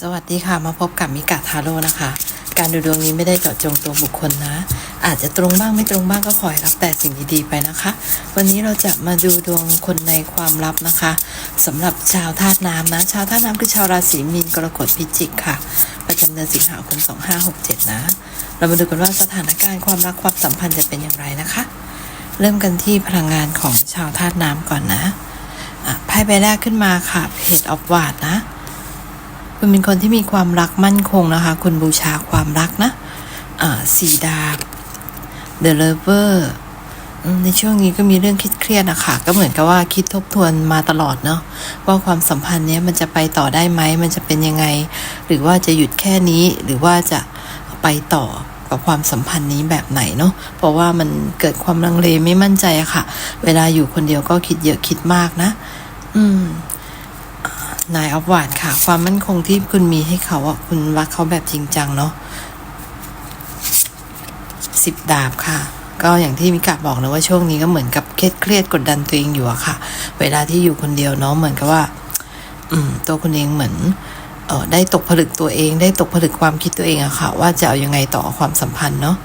สวัสดีค่ะมาพบกับมิกาทาโร่นะคะ การดูดวงนี้ไม่ได้เจาะจงตัวบุคคลนะ อาจจะตรงบ้างไม่ตรงบ้างก็ขอให้รับแต่สิ่งดีๆไปนะคะ วันนี้เราจะมาดูดวงคนในความลับนะคะสำหรับชาวธาตุน้ำนะ ชาวธาตุน้ำคือชาวราศีมีนกรกฎพิจิกค่ะ ประจำเดือนสิงหาคม2567 นะ เรามาดูกันว่าสถานการณ์ความรักความสัมพันธ์จะเป็นอย่างไรนะคะ เริ่มกันที่พลังงานของชาวธาตุน้ำก่อนนะอะไพ่ใบแรกขึ้นมาค่ะเพจออฟวาดนะ คุณเป็นคนที่มีความรักมั่นคงนะคะ คุณบูชาความรักนะอ่าสีดาบ The Lover อืมในช่วงนี้ก็มีเรื่องคิดเครียดนะคะก็เหมือนกับว่าคิดทบทวนมาตลอดเนาะว่าความสัมพันธ์เนี้ยมันจะไปต่อได้ไหมมันจะเป็นยังไง หรือว่าจะหยุดแค่นี้หรือว่าจะไปต่อกับความสัมพันธ์นี้แบบไหนเนาะเพราะว่ามันเกิดความลังเลไม่มั่นใจอะค่ะ เวลาอยู่คนเดียวก็คิดเยอะคิดมากนะ อืม นายออฟวาดค่ะ ความมั่นคงที่คุณมีให้เขาอะคุณรักเขาแบบจริงจังเนาะสิบดาบค่ะ ก็อย่างที่มิกาบอกนะว่าช่วงนี้ก็เหมือนกับเครียดเครียดกดดันตัวเองอยู่อะค่ะ เวลาที่อยู่คนเดียวเนาะเหมือนกับว่า อืม ตัวคุณเองเหมือนเออได้ตกผลึกตัวเอง ได้ตกผลึกความคิดตัวเองอะค่ะ ว่าจะเอายังไงต่อความสัมพันธ์เนาะ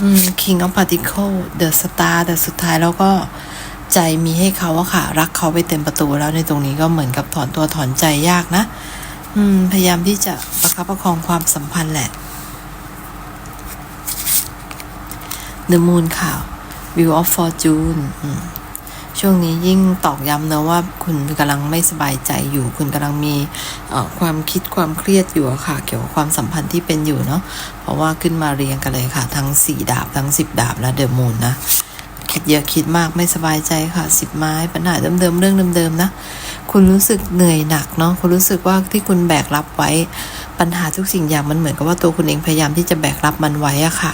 อืม King of Particle The Star แต่สุดท้ายแล้วก็ ใจมีให้เขาอะค่ะ รักเขาไปเต็มประตูแล้วในตรงนี้ก็เหมือนกับถอนตัวถอนใจยากนะ อืม พยายามที่จะประคับประคองความสัมพันธ์แหละ The Moon ค่ะ View of Fortune ช่วงนี้ยิ่งตอกย้ำนะว่าคุณกำลังไม่สบายใจอยู่ คุณกำลังมีความคิดความเครียดอยู่อะค่ะ เกี่ยวกับความสัมพันธ์ที่เป็นอยู่เนาะเพราะว่าขึ้นมาเรียงกันเลยค่ะ ทั้งสี่ดาบ ทั้งสิบดาบและเดอะมูนนะ คิดเยอะคิดมากไม่สบายใจค่ะสิบไม้ปัญหาเดิมๆเรื่องเดิมๆนะ คุณรู้สึกเหนื่อยหนักเนาะคุณรู้สึกว่าที่คุณแบกรับไว้ ปัญหาทุกสิ่งอย่างมันเหมือนกับว่าตัวคุณเองพยายามที่จะแบกรับมันไว้อะค่ะ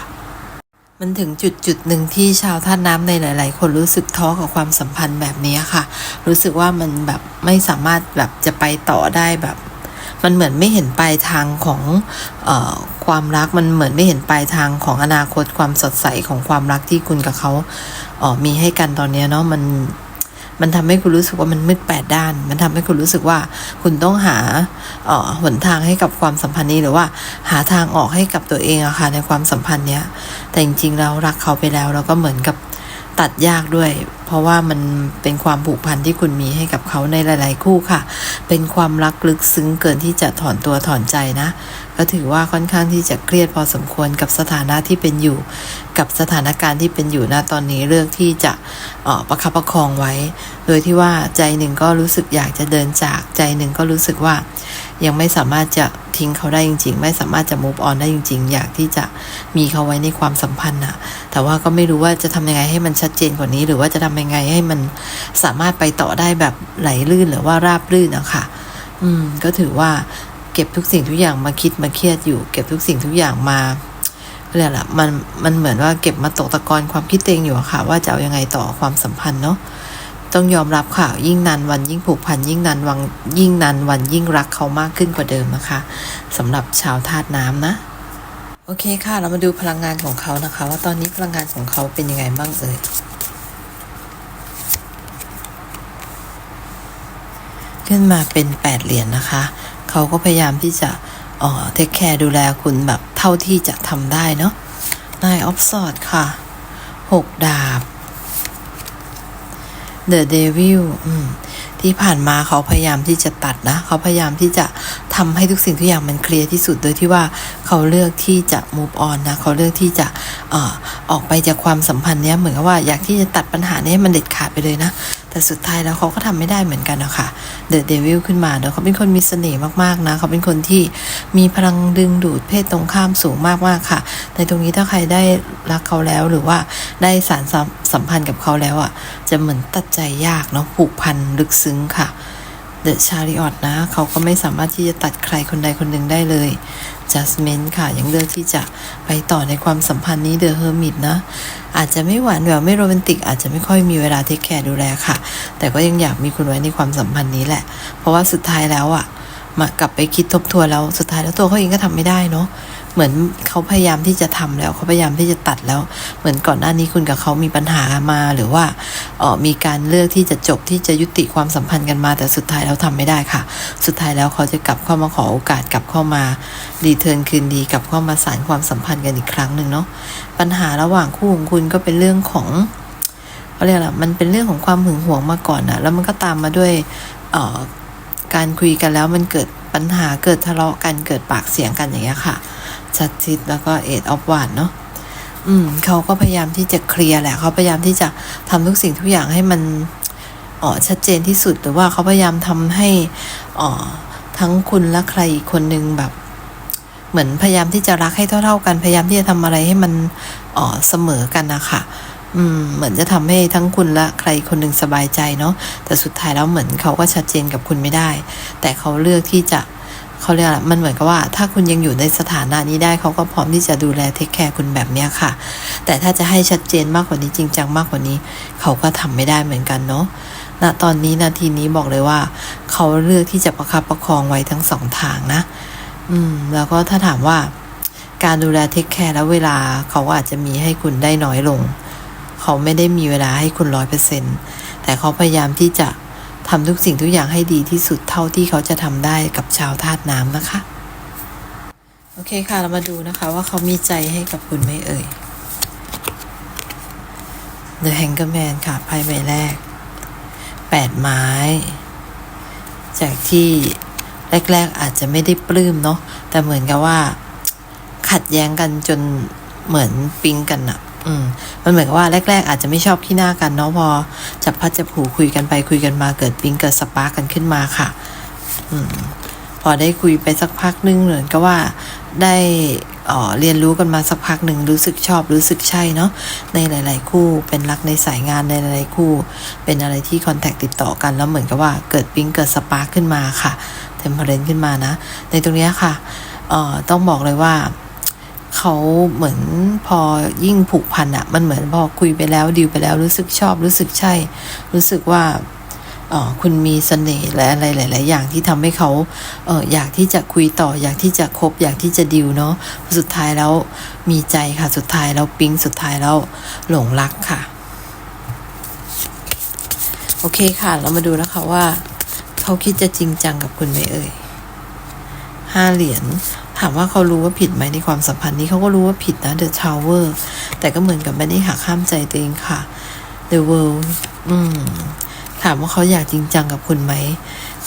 มันถึงจุดจุดหนึ่งที่ชาวท่าตุน้ำในหลาย ๆ คนรู้สึกท้อกับความสัมพันธ์แบบนี้ค่ะ รู้สึกว่ามันแบบไม่สามารถแบบจะไปต่อได้แบบ มันเหมือนไม่เห็นปลายทางของออความรักมันเหมือนไม่เห็นปลายทางของอนาคตความสดใสของความรักที่คุณกับเขาเออมีให้กันตอนนี้เนาะมันมันทำให้คุณรู้สึกว่ามันมืดแปดด้าน มันทำให้คุณรู้สึกว่าคุณต้องหาเอ่อหนทางให้กับความสัมพันธ์นี้หรือว่าหาทางออกให้กับตัวเองอะค่ะในความสัมพันธ์เนี้ย แต่จริงๆแล้วรักเขาไปแล้วเราก็เหมือนกับตัดยากด้วย เพราะว่ามันเป็นความผูกพันที่คุณมีให้กับเขาในหลาย ๆ คู่ค่ะ เป็นความรักลึกซึ้งเกินที่จะถอนตัวถอนใจนะ ก็ถือว่าค่อนข้างที่จะเครียดพอสมควรกับสถานะที่เป็นอยู่ กับสถานการณ์ที่เป็นอยู่ณตอนนี้เลือกที่จะออประคับประคองไว้ โดยที่ว่าใจหนึ่งก็รู้สึกอยากจะเดินจากใจหนึ่งก็รู้สึกว่ายังไม่สามารถจะทิ้งเขาได้จริง ๆ ไม่สามารถจะ move on ได้จริง ๆ อยากที่จะมีเขาไว้ในความสัมพันธ์อะแต่ว่าก็ไม่รู้ว่าจะทำยังไงให้มันชัดเจนกว่านี้ หรือว่าจะทำยังไงให้มันสามารถไปต่อได้แบบไหลลื่นหรือว่าราบลื่นอะค่ะอืม ก็ถือว่าเก็บทุกสิ่งทุกอย่างมาคิดมาเครียดอยู่ เก็บทุกสิ่งทุกอย่างมาเรียกละมันมันเหมือนว่าเก็บมาตกตะกอนความคิดเองอยู่อะค่ะ ว่าจะเอายังไงต่อความสัมพันธ์เนาะต้องยอมรับค่ะ ยิ่งนานวันยิ่งผูกพันยิ่งนานวันยิ่งนานวันยิ่งรักเขามากขึ้นกว่าเดิมนะคะสำหรับชาวธาตุน้ำนะ โอเคค่ะ เรามาดูพลังงานของเขานะคะ ว่าตอนนี้พลังงานของเขาเป็นยังไงบ้างเอ่ย ขึ้นมาเป็นแปดเหรียญนะคะ เขาก็พยายามที่จะเอ่อเทคแคร์ดูแลคุณแบบเท่าที่จะทำได้เนาะนายออฟสอดค่ะหกดาบ The Devil อืมที่ผ่านมาเขาพยายามที่จะตัดนะ เขาพยายามที่จะทำให้ทุกสิ่งทุกอย่างมันเคลียร์ที่สุด โดยที่ว่าเขาเลือกที่จะ move on นะ เขาเลือกที่จะออออกไปจากความสัมพันธ์เนี้ยเหมือนกับว่าอยากที่จะตัดปัญหานี้ให้มันเด็ดขาดไปเลยนะ แต่สุดท้ายแล้วเขาก็ทำไม่ได้เหมือนกันนะคะเดอะเดวิลขึ้นมาเดี๋ยวเขาเป็นคนมีเสน่ห์มากๆนะเขาเป็นคนที่มีพลังดึงดูดเพศตรงข้ามสูงมากๆค่ะ ในตรงนี้ถ้าใครได้รักเขาแล้วหรือว่าได้สารสัมสัมพันธ์กับเขาแล้วอะจะเหมือนตัดใจยากเนาะผูกพันลึกซึ้งค่ะ เดอะชาริออตนะ เขาก็ไม่สามารถที่จะตัดใครคนใดคนหนึ่งได้เลย Jasmine ค่ะ ยังเลือกที่จะไปต่อในความสัมพันธ์นี้เดอะเฮอร์มิตนะ อาจจะไม่หวานแหววไม่โรแมนติก อาจจะไม่ค่อยมีเวลาเทคแคร์ดูแลค่ะ แต่ก็ยังอยากมีคุณไว้ในความสัมพันธ์นี้แหละ เพราะว่าสุดท้ายแล้วอะ่ะมากลับไปคิดทบทวนแล้วสุดท้ายแล้วตัวเขาเองก็ทำไม่ได้เนาะ เหมือนเขาพยายามที่จะทำแล้วเขาพยายามที่จะตัดแล้ว เหมือนก่อนหน้านี้คุณกับเขามีปัญหามาหรือว่าออมีการเลือกที่จะจบที่จะยุติความสัมพันธ์กันมา แต่สุดท้ายแล้วทำไม่ได้ค่ะ สุดท้ายแล้วเขาจะกลับเข้ามาขอโอกาสกลับเข้ามารีเทิร์นคืนดีกลับเข้ามาสานความสัมพันธ์กันอีกครั้งหนึ่งเนาะปัญหาระหว่างคู่ของคุณก็เป็นเรื่องของเขาเรียกอะไรมันเป็นเรื่องของความหึงหวงมาก่อนนะแล้วมันก็ตามมาด้วยออการคุยกันแล้วมันเกิดปัญหาเกิดทะเลาะกันเกิดปากเสียงกันอย่างเงี้ยค่ะ ชัดชิดแล้วก็เอ็ดออฟวานเนาะอืมเขาก็พยายามที่จะเคลียร์แหละเขาพยายามที่จะทำทุกสิ่งทุกอย่างให้มันอ๋อชัดเจนที่สุดหรือว่าเขาพยายามทำให้อ๋อทั้งคุณและใครอีกคนหนึ่งแบบ เหมือนพยายามที่จะรักให้เท่าๆกัน พยายามที่จะทำอะไรให้มันอ๋อเสมอกันนะคะอืมเหมือนจะทำให้ทั้งคุณและใครคนหนึ่งสบายใจเนาะแต่สุดท้ายแล้วเหมือนเขาก็ชัดเจนกับคุณไม่ได้ แต่เขาเลือกที่จะ เขาเรียกอะไรมันเหมือนกับว่าถ้าคุณยังอยู่ในสถานะนี้ได้เขาก็พร้อมที่จะดูแลเทคแคร์คุณแบบเนี้ยค่ะ แต่ถ้าจะให้ชัดเจนมากกว่านี้จริงจังมากกว่านี้ เขาก็ทำไม่ได้เหมือนกันเนาะณตอนนี้นาทีนี้บอกเลยว่า เขาเลือกที่จะประคับประคองไว้ทั้งสองทางนะ อืม แล้วก็ถ้าถามว่า การดูแลเทคแคร์แล้วเวลาเขาอาจจะมีให้คุณได้น้อยลง เขาไม่ได้มีเวลาให้คุณร้อยเปอร์เซ็นแต่เขาพยายามที่จะ ทำทุกสิ่งทุกอย่างให้ดีที่สุดเท่าที่เขาจะทำได้กับชาวธาตุน้ำนะคะ โอเคค่ะเรามาดูนะคะว่าเขามีใจให้กับคุณไหมเอ่ย The Hanger Man ค่ะไพ่ใบแรกแปดไม้ จากที่แรก ๆ อาจจะไม่ได้ปลื้มเนาะแต่เหมือนกับว่า ขัดแย้งกันจนเหมือนปิ๊งกันอะ อืมมันเหมือนกับว่าแรก ๆ อาจจะไม่ชอบขี้หน้ากันเนาะพอจับพัดจับผูคุยกันไปคุยกันมาเกิดปิ๊งเกิดสปาร์กกันขึ้นมาค่ะ อืมพอได้คุยไปสักพักนึงเหมือนก็ว่าได้เรียนรู้กันมาสักพักหนึ่งรู้สึกชอบรู้สึกใช่เนาะในหลาย ๆ คู่เป็นรักในสายงานในหลาย ๆ คู่ เป็นอะไรที่คอนแทคติดต่อกันแล้วเหมือนกับว่าเกิดปิ๊งเกิดสปาร์กขึ้นมาค่ะเทมเพลนขึ้นมานะ ในตรงเนี้ยค่ะต้องบอกเลยว่า เขาเหมือนพอยิ่งผูกพันอะมันเหมือนพอคุยไปแล้วดิวไปแล้วรู้สึกชอบรู้สึกใช่ รู้สึกว่าคุณมีเสน่ห์และอะไรหลาย ๆ อย่างที่ทำให้เขาเอออยากที่จะคุยต่อ อยากที่จะคบ อยากที่จะดิวเนาะสุดท้ายแล้วมีใจค่ะ สุดท้ายแล้วปิ๊งสุดท้ายแล้วหลงรักค่ะ โอเคค่ะ เรามาดูนะคะว่า เขาคิดจะจริงจังกับคุณไหมเอ่ยห้าเหรียญ ถามว่าเขารู้ว่าผิดไหมในความสัมพันธ์นี้เขาก็รู้ว่าผิดนะ The Tower แต่ก็เหมือนกับไม่ได้หักข้ามใจตัวเองค่ะ The World อืมถามว่าเขาอยากจริงจังกับคุณไหม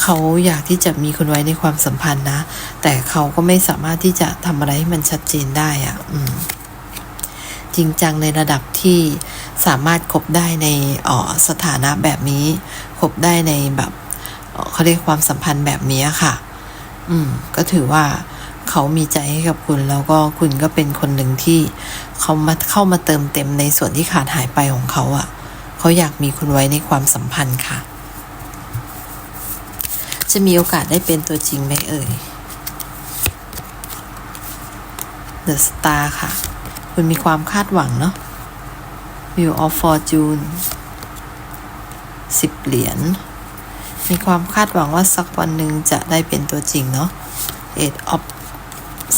เขาอยากที่จะมีคุณไว้ในความสัมพันธ์นะ แต่เขาก็ไม่สามารถที่จะทำอะไรให้มันชัดเจนได้อะอืมจริงจังในระดับที่สามารถคบได้ในออสถานะแบบนี้คบได้ในแบบเขาเรียกความสัมพันธ์แบบนี้ค่ะ อืม ก็ถือว่า เขามีใจให้กับคุณ แล้วก็คุณก็เป็นคนหนึ่งที่เขามาเข้ามาเติมเต็มในส่วนที่ขาดหายไปของเขาอะ่ะ เขาอยากมีคุณไว้ในความสัมพันธ์ค่ะ จะมีโอกาสได้เป็นตัวจริงไหมเอ่ย The Star ค่ะ คุณมีความคาดหวังเนาะ Wheel of Fortune สิบเหรียญ มีความคาดหวังว่าสักวันหนึ่งจะได้เป็นตัวจริงเนาะ Eight of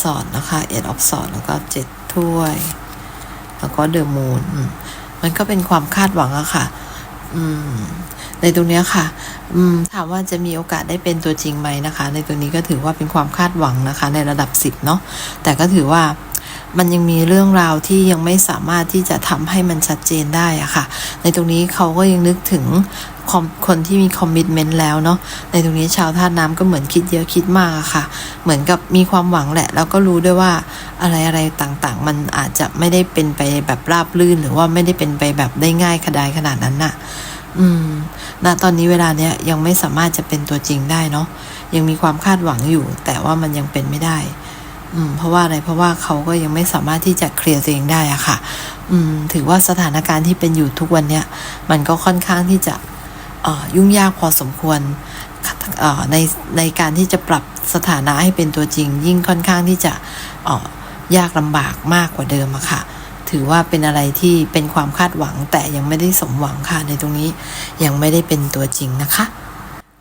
สอดนะคะ Eight of สอดแล้วก็เจ็ดถ้วย แล้วก็ The Moon อืมมันก็เป็นความคาดหวังอะค่ะ อืม ในตรงเนี้ยค่ะ อืม ถามว่าจะมีโอกาสได้เป็นตัวจริงไหมนะคะ ในตรงนี้ก็ถือว่าเป็นความคาดหวังนะคะ ในระดับสิบเนาะแต่ก็ถือว่ามันยังมีเรื่องราวที่ยังไม่สามารถที่จะทำให้มันชัดเจนได้อะค่ะ ในตรงนี้เขาก็ยังนึกถึง คนที่มีคอมมิชเมนต์แล้วเนาะในตรงนี้ชาวธาตุน้ำก็เหมือนคิดเยอะคิดมากอะค่ะ เหมือนกับมีความหวังแหละ แล้วก็รู้ด้วยว่าอะไรอะไรต่างๆ มันอาจจะไม่ได้เป็นไปแบบราบรื่น หรือว่าไม่ได้เป็นไปแบบได้ง่ายขดายขนาดนั้นน่ะ อืมณตอนนี้เวลาเนี้ยยังไม่สามารถจะเป็นตัวจริงได้เนาะยังมีความคาดหวังอยู่ แต่ว่ามันยังเป็นไม่ได้ อืม เพราะว่าอะไรเพราะว่าเขาก็ยังไม่สามารถที่จะเคลียร์ตัวเองได้อะค่ะ อืม ถือว่าสถานการณ์ที่เป็นอยู่ทุกวันเนี้ยมันก็ค่อนข้างที่จะ ยุ่งยากพอสมควรในในการที่จะปรับสถานะให้เป็นตัวจริง ยิ่งค่อนข้างที่จะยากลำบากมากกว่าเดิมอะค่ะ ถือว่าเป็นอะไรที่เป็นความคาดหวังแต่ยังไม่ได้สมหวังค่ะในตรงนี้ยังไม่ได้เป็นตัวจริงนะคะ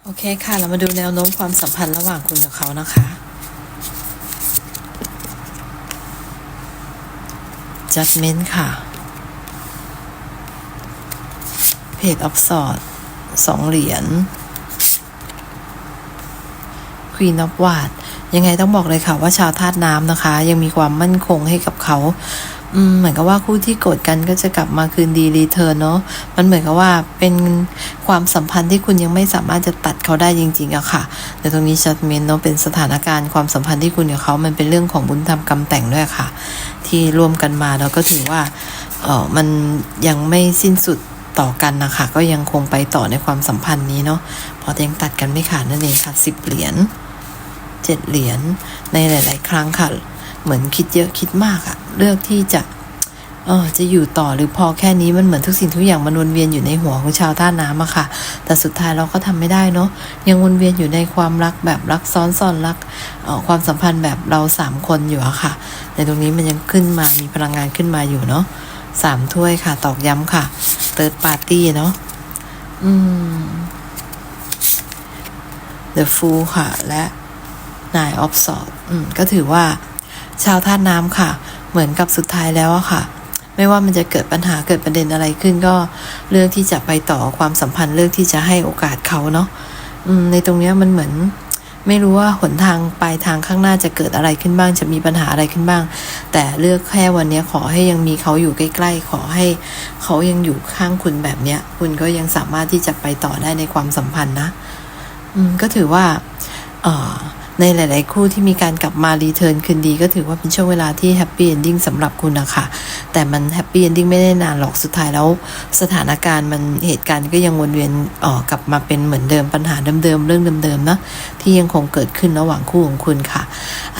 โอเคค่ะ เรามาดูแนวโน้มความสัมพันธ์ระหว่างคุณกับเขานะคะ judgment ค่ะ page of swords สองเหรียญ Queen of w a d ยังไงต้องบอกเลยค่ะว่าชาวธาตุน้ำนะคะ ยังมีความมั่นคงให้กับเขาอืมเหมือนกับว่าคู่ที่โกรธกันก็จะกลับมาคืนดีรีเทิร์นเนาะมันเหมือนกับว่าเป็นความสัมพันธ์ที่คุณยังไม่สามารถจะตัดเขาได้จริงๆอะค่ะ แต่ตรงนี้ชัดเมนเนาะเป็นสถานการณ์ความสัมพันธ์ที่คุณกับเขามันเป็นเรื่องของบุญธรรมกรรมแต่งด้วยค่ะ ที่ร่วมกันมาแล้วก็ถือว่าเออมันยังไม่สิ้นสุด ต่อกันนะคะก็ยังคงไปต่อในความสัมพันธ์นี้เนาะเพอยังตัดกันไม่ขาดนั่นเองค่ะสิบเหรียญเจ็ดเหรียญในหลาย ๆ ครั้งค่ะ เหมือนคิดเยอะคิดมากอะเลือกที่จะเออจะอยู่ต่อหรือพอแค่นี้มันเหมือนทุกสิ่งทุกอย่างมันวนเวียนอยู่ในหัวของชาวท่าน้ำอะค่ะ แต่สุดท้ายเราก็ทำไม่ได้เนาะยังวนเวียนอยู่ในความรักแบบรักซ้อนซ้อนรักออความสัมพันธ์แบบเราสามคนอยู่อะค่ะ ในตรงนี้มันยังขึ้นมามีพลังงานขึ้นมาอยู่เนาะ สามถ้วยค่ะ ตอกย้ำค่ะเติร์ดปาร์ตี้เนาะอืม The Fool ค่ะ และ Nine of Swords อืมก็ถือว่า ชาวธาตุน้ำค่ะ เหมือนกับสุดท้ายแล้วอะค่ะ ไม่ว่ามันจะเกิดปัญหาเกิดประเด็นอะไรขึ้นก็เลือกที่จะไปต่อความสัมพันธ์เลือกที่จะให้โอกาสเขาเนาะในตรงเนี้ยมันเหมือน ไม่รู้ว่าหนทางปลายทางข้างหน้าจะเกิดอะไรขึ้นบ้าง จะมีปัญหาอะไรขึ้นบ้าง แต่เลือกแค่วันนี้ขอให้ยังมีเขาอยู่ใกล้ ๆ ขอให้เขายังอยู่ข้างคุณแบบเนี้ย คุณก็ยังสามารถที่จะไปต่อได้ในความสัมพันธ์นะ อืมก็ถือว่า เออ ในหลาย ๆ คู่ที่มีการกลับมารีเทิร์นคืนดีก็ถือว่าเป็นช่วงเวลาที่แฮปปี้เอนดิ้งสำหรับคุณนะคะ แต่มันแฮปปี้เอนดิ้งไม่ได้นานหรอกสุดท้ายแล้ว สถานการณ์มันเหตุการณ์ก็ยังวนเวียนออกลับมาเป็นเหมือนเดิมปัญหาเดิม ๆ เรื่องเดิม ๆ นะ ที่ยังคงเกิดขึ้นระหว่างคู่ของคุณค่ะ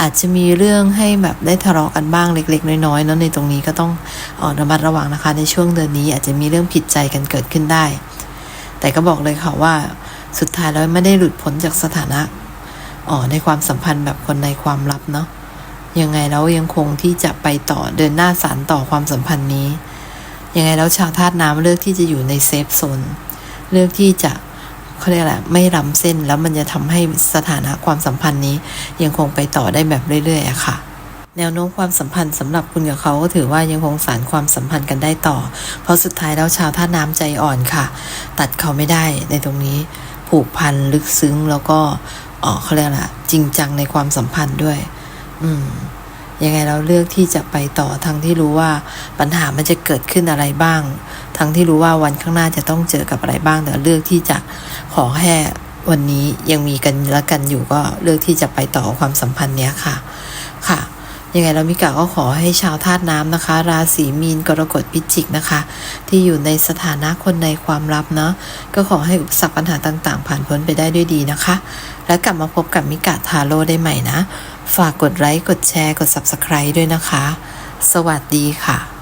อาจจะมีเรื่องให้แบบได้ทะเลาะกันบ้างเล็ก ๆ น้อยๆเนาะในตรงนี้ก็ต้องออระมัดระวังนะคะ ในช่วงเดือนนี้อาจจะมีเรื่องผิดใจกันเกิดขึ้นได้ แต่ก็บอกเลยค่ะว่าสุดท้ายแล้วไม่ได้หลุดพ้นจากสถานะ อ๋อในความสัมพันธ์แบบคนในความลับเนาะยังไงแล้วยังคงที่จะไปต่อเดินหน้าสารต่อความสัมพันธ์นี้ ยังไงแล้วชาวธาตุน้ำเลือกที่จะอยู่ในเซฟโซนเลือกที่จะเขาเรียกอะไรไม่ล้ำเส้นแล้วมันจะทำให้สถานะความสัมพันธ์นี้ ยังคงไปต่อได้แบบเรื่อยๆอะค่ะแนวโน้มความสัมพันธ์สำหรับคุณกับเขาก็ถือว่ายังคงสานความสัมพันธ์กันได้ต่อ เพราะสุดท้ายแล้วชาวท่าน้ำใจอ่อนค่ะ ตัดเขาไม่ได้ในตรงนี้ผูกพันลึกซึ้งแล้วก็ เออเขาเรียกอะไรจริงจังในความสัมพันธ์ด้วย อืม ยังไงเราเลือกที่จะไปต่อทั้งที่รู้ว่าปัญหามันจะเกิดขึ้นอะไรบ้าง ทั้งที่รู้ว่าวันข้างหน้าจะต้องเจอกับอะไรบ้าง แต่เลือกที่จะขอแค่วันนี้ยังมีกันและกันอยู่ก็เลือกที่จะไปต่อความสัมพันธ์เนี้ยค่ะ ค่ะยังไงเรามิกาก็ขอให้ชาวธาตุน้ำนะคะ ราศีมีนกรกฎพิจิกนะคะ ที่อยู่ในสถานะคนในความลับเนาะก็ขอให้อุปสรรคปัญหาต่าง ๆ ผ่านพ้นไปได้ด้วยดีนะคะ แล้วกลับมาพบกับมิกาทาโร่ได้ใหม่นะ ฝากกดไลค์กดแชร์กด Subscribe ด้วยนะคะ สวัสดีค่ะ